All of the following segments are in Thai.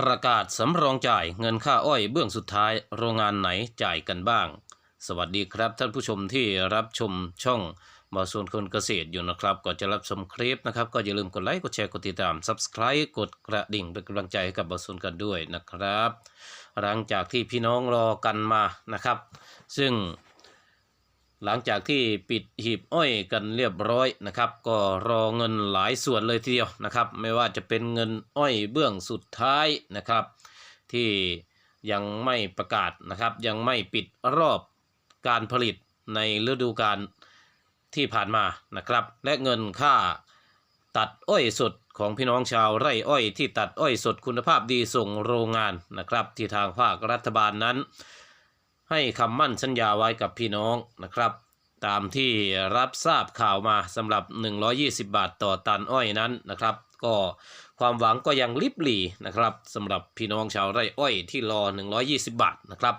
ประกาศสำรองจ่ายเงินค่าอ้อยเบื้องสุดท้ายโรงงานไหนจ่ายกันบ้าง สวัสดีครับท่านผู้ชมที่รับชมช่องมาส่วนคนเกษตรอยู่นะครับ ก่อนจะรับชมคลิปนะครับ ก็อย่าลืมกดไลค์กดแชร์กดติดตาม Subscribe กดกระดิ่งเป็นกำลังใจให้กับบาส่วนกันด้วยนะครับ หลังจากที่พี่น้องรอกันมานะครับ ซึ่ง หลังจากที่ปิดหีบอ้อยกันเรียบร้อยนะครับ ก็รอเงินหลายส่วนเลยทีเดียวนะครับ ไม่ว่าจะเป็นเงินอ้อยเบื้องสุดท้ายนะครับ ที่ยังไม่ประกาศนะครับ ยังไม่ปิดรอบการผลิตในฤดูกาลที่ผ่านมานะครับ และเงินค่าตัดอ้อยสดของพี่น้องชาวไร่อ้อยที่ตัดอ้อยสดคุณภาพดีส่งโรงงานนะครับ ที่ทางภาครัฐบาลนั้น ให้คำมั่นสัญญาไว้กับพี่น้องนะครับ ตามที่รับทราบข่าวมาสำหรับ 120 บาทต่อตันอ้อยนั้นนะครับ ก็ความหวังก็ยังลิบหลีนะครับสำหรับพี่น้องชาวไร่อ้อยที่รอ 120 บาทนะครับ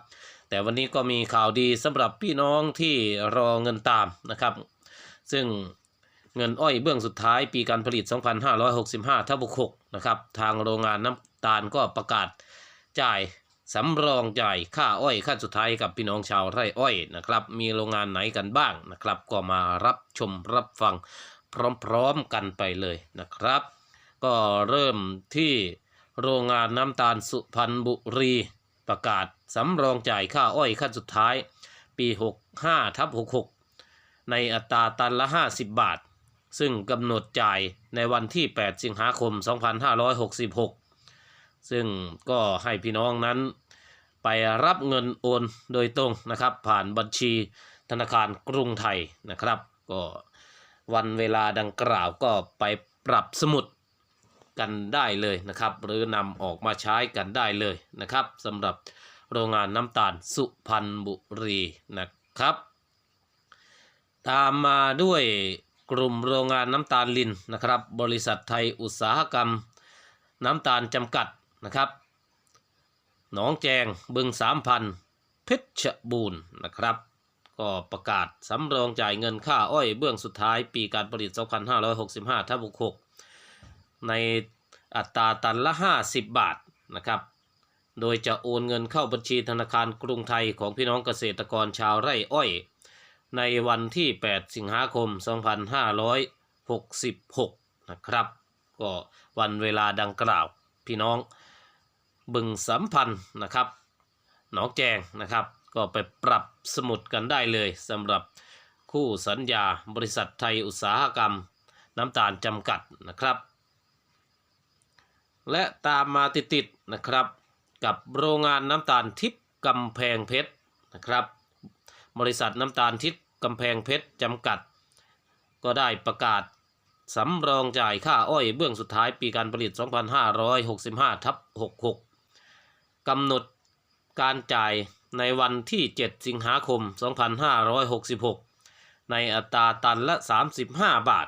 แต่วันนี้ก็มีข่าวดีสำหรับพี่น้องที่รอเงินตามนะครับ ซึ่งเงินอ้อยเบื้องสุดท้ายปีการผลิต 2565ทับ6นะครับ ทางโรงงานน้ำตาลก็ประกาศจ่าย สำรองจ่ายค่าอ้อยขั้นสุดท้ายกับพี่น้องชาวไร่อ้อยนะครับ มีโรงงานไหนกันบ้างนะครับ ก็มารับชมรับฟังพร้อมๆกันไปเลยนะครับ ก็เริ่มที่โรงงานน้ำตาลสุพรรณบุรีประกาศสำรองจ่ายค่าอ้อยขั้นสุดท้าย ปี 65ทับ66 ในอัตราตันละ 50 บาท ซึ่งกำหนดจ่ายในวันที่ 8 สิงหาคม 2566 ซึ่งก็ให้พี่น้องนั้น ไปรับเงินโอนโดยตรงนะครับ ผ่านบัญชีธนาคารกรุงไทยนะครับ ก็วันเวลาดังกล่าวก็ไปปรับสมุดกันได้เลยนะครับ หรือนำออกมาใช้กันได้เลยนะครับสำหรับโรงงานน้ำตาลสุพรรณบุรีนะครับ ตามมาด้วยกลุ่มโรงงานน้ำตาลลินนะครับ บริษัทไทยอุตสาหกรรม น้ำตาลจำกัด นะครับหนองแจงบึงสามพันเพชรบูรณ์นะครับ ก็ประกาศสำรองจ่ายเงินค่าอ้อยเบื้องสุดท้ายปีการผลิต 2565ทับ66 ในอัตราตันละ 50 บาทนะครับ โดยจะโอนเงินเข้าบัญชีธนาคารกรุงไทยของพี่น้องเกษตรกรชาวไร่อ้อย ในวันที่ 8 สิงหาคม 2566 นะครับ ก็วันเวลาดังกล่าวพี่น้อง บึงสัมพันธ์นะครับ หนองแจงนะครับ ก็ไปปรับสมุดกันได้เลยสำหรับคู่สัญญาบริษัทไทยอุตสาหกรรม น้ำตาลจำกัดนะครับ และตามมาติดๆนะครับ กับโรงงานน้ำตาลทิพย์กำแพงเพชรนะครับ บริษัทน้ำตาลทิพย์กำแพงเพชรจำกัด ก็ได้ประกาศสำรองจ่ายค่าอ้อยเบื้องสุดท้ายปีการผลิต 2565ทับ66 กำหนดการจ่ายในวันที่ 7 สิงหาคม 2566 ในอัตราตันละ 35 บาท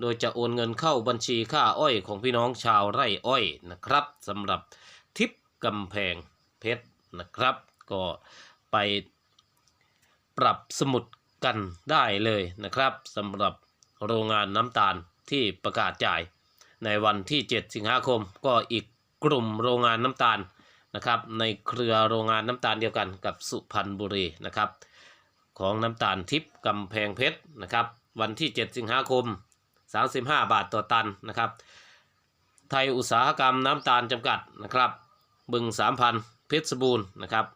โดยจะโอนเงินเข้าบัญชีค่าอ้อยของพี่น้องชาวไร่อ้อยนะครับสำหรับทิปกำแพงเพชรนะครับ ก็ไปปรับสมุดกันได้เลยนะครับสำหรับโรงงานน้ำตาลที่ประกาศจ่าย ในวันที่ 7 สิงหาคมก็อีกกลุ่มโรงงานน้ำตาล นะครับในเครือโรงงานน้ำตาลเดียวกันกับสุพรรณบุรีนะครับของน้ำตาลทิพย์กำแพงเพชรนะครับวันที่ 7 สิงหาคม 35 บาทต่อตันนะครับ ไทยอุตสาหกรรมน้ำตาลจำกัดนะครับบึง 3,000 เพชรบูรณ์นะครับ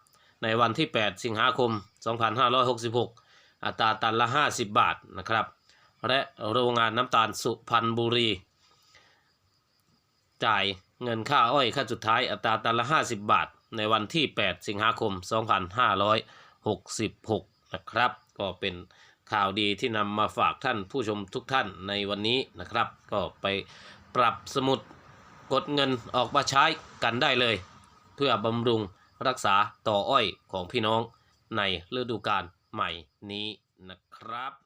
ในวันที่ 8 สิงหาคม 2566 อัตราตันละ 50 บาทนะครับและโรงงานน้ำตาลสุพรรณบุรี จ่ายเงินค่าอ้อยขั้นสุดท้ายอัตราตันละ 50 บาท ในวันที่ 8 สิงหาคม 2566 นะครับ ก็เป็นข่าวดีที่นำมาฝากท่านผู้ชมทุกท่านในวันนี้นะครับ ก็ไปปรับสมุดกดเงินออกมาใช้กันได้เลย เพื่อบำรุงรักษาต่ออ้อยของพี่น้องในฤดูกาลใหม่นี้นะครับ